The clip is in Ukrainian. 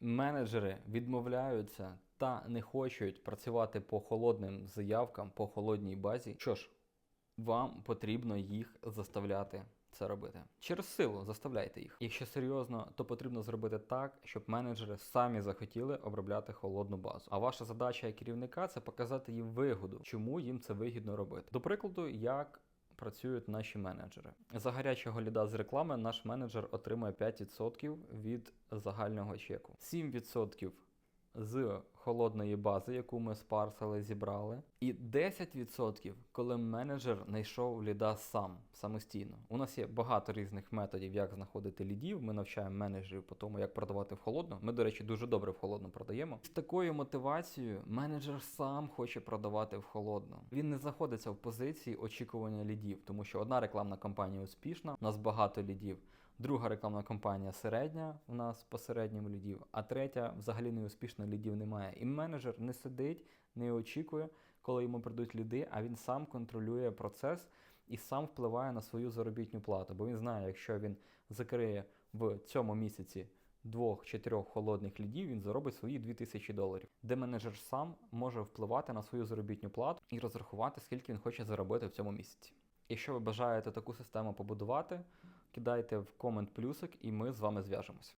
Менеджери відмовляються та не хочуть працювати по холодним заявкам, по холодній базі. Що ж, вам потрібно їх заставляти це робити. Через силу заставляйте їх. Якщо серйозно, то потрібно зробити так, щоб менеджери самі захотіли обробляти холодну базу. А ваша задача як керівника це показати їм вигоду, чому їм це вигідно робити. До прикладу, як працюють наші менеджери. За гарячого ліда з реклами наш менеджер отримує 5% від загального чеку, 7% з холодної бази, яку ми спарсили, зібрали, і 10% коли менеджер знайшов ліда сам самостійно. У нас є багато різних методів, як знаходити лідів. Ми навчаємо менеджерів по тому, як продавати в холодну. Ми, до речі, дуже добре в холодну продаємо. З такою мотивацією менеджер сам хоче продавати в холодну. Він не знаходиться в позиції очікування лідів, тому що одна рекламна кампанія успішна, у нас багато лідів. Друга рекламна кампанія середня, у нас по середньому лідів, а третя взагалі не успішна, лідів немає. І менеджер не сидить, не очікує, коли йому прийдуть ліди, а він сам контролює процес і сам впливає на свою заробітну плату. Бо він знає, якщо він закриє в цьому місяці двох чи трьох холодних лідів, він заробить свої 2000 доларів, де менеджер сам може впливати на свою заробітну плату і розрахувати, скільки він хоче заробити в цьому місяці. Якщо ви бажаєте таку систему побудувати, кидайте в комент плюсик, і ми з вами зв'яжемось.